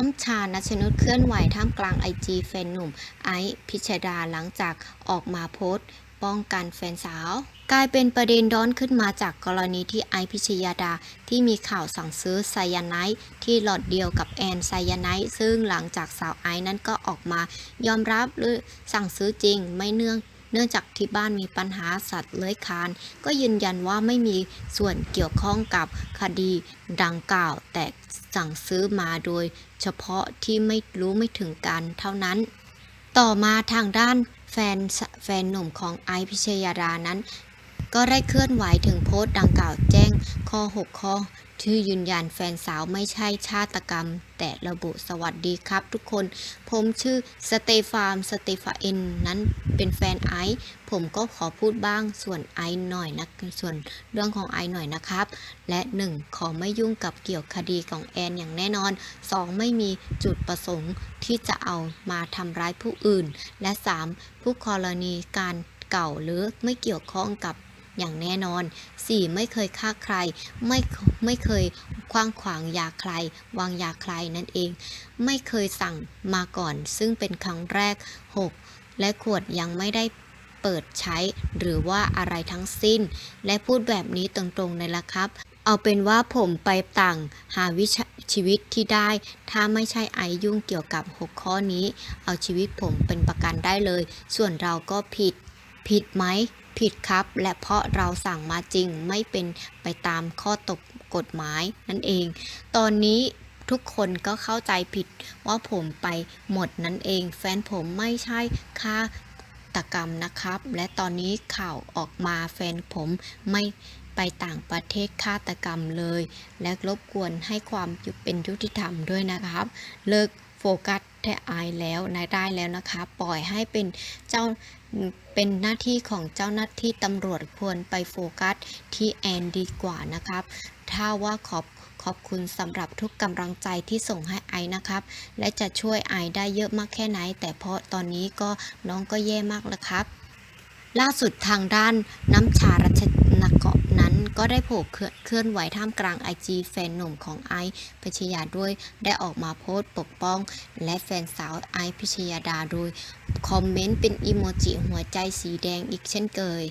น้ำชานัชนุชเคลื่อนไหวท่ามกลางไอจีแฟนหนุ่ม ไอซ์พิชดาหลังจากออกมาโพสต์ ป้องกันแฟนสาว กลายเป็นประเด็นร้อนขึ้นมาจากกรณีที่ไอซ์พิชยาดา ที่มีข่าวสั่งซื้อไซยาไนด์ที่หลอดเดียวกับแอนไซยาไนด์ซึ่งหลังจากสาวไอซ์นั้นก็ออกมายอมรับหรือสั่งซื้อจริงไม่เนื่อง เนื่องจากที่บ้านมีปัญหาสัตว์เลื้อยคลาน ก็ยืนยันว่าไม่มีส่วนเกี่ยวข้องกับคดีดังกล่าว แต่สั่งซื้อมาโดย เฉพาะที่ไม่รู้ไม่ถึงกันเท่านั้น ต่อมาทางด้านแฟนแฟนหนุ่มของไอพิชยารานั้น ก็ได้เคลื่อนไหวถึงโพสต์ดังกล่าวแจ้งข้อ 6 ข้อที่ยืนยันแฟนสาวไม่ใช่ชาตกรรม แต่ระบุสวัสดีครับทุกคน ผมชื่อสเตฟานสเตฟาเอนนั้นเป็นแฟนไอซ์ผมก็ขอพูดบ้างส่วนไอซ์หน่อยนะส่วนเรื่องของไอซ์หน่อยนะครับ และ 1. ขอไม่ยุ่งกับเกี่ยวคดีของแอนอย่างแน่นอน 2. ไม่มีจุดประสงค์ที่จะเอามาทำร้ายผู้อื่น และ 3. ผู้กรณีการเก่าหรือไม่เกี่ยวข้องกับ อย่างแน่นอน 4. ไม่เคยฆ่าใคร ไม่ไม่เคยคว้างขวางยาใคร วางยาใครนั่นเอง ไม่เคยสั่งมาก่อน ซึ่งเป็นครั้งแรก 6. และขวดยังไม่ได้เปิดใช้ หรือว่าอะไรทั้งสิ้น และพูดแบบนี้ตรงๆเลยละครับ เอาเป็นว่าผมไปต่างหาวิชชีวิตที่ได้ ถ้าไม่ใช่ไอยุ่งเกี่ยวกับ 6 ข้อนี้ เอาชีวิตผมเป็นประกันได้เลย ส่วนเราก็ผิด ผิดไหม ผิดครับ และเพราะเราสั่งมาจริงไม่เป็นไปตามข้อตกกฎหมายนั่นเอง ตอนนี้ทุกคนก็เข้าใจผิดว่าผมไปหมดนั่นเอง แฟนผมไม่ใช่ฆาตกรรมนะครับ และตอนนี้ข่าวออกมาแฟนผมไม่ไปต่างประเทศฆาตกรรมเลย และรบกวนให้ความเป็นยุติธรรมด้วยนะครับ เลิก กัสแท่อายแล้วนายได้แล้วนะคะ ปล่อยให้เป็นเจ้าเป็นหน้าที่ของเจ้าหน้าที่ตำรวจควรไปโฟกัสที่แอนดีกว่านะครับ ถ้าว่าขอบขอบคุณสำหรับทุกกำลังใจที่ส่งให้ไอนะครับ และจะช่วยไอได้เยอะมากแค่ไหน แต่เพราะตอนนี้ก็น้องก็แย่มากแล้วครับ ล่าสุดทางด้านน้ำชารัชนกะนั้น ก็ได้โผล่เคลื่อนไหวท่ามกลางไอจีแฟนหนุ่มของไอซ์พิชยาด้วย ได้ออกมาโพสต์ปกป้อง และแฟนสาวไอซ์พิชยาดาโดยคอมเมนต์เป็นอีโมจิหัวใจสีแดงอีกเช่นเคย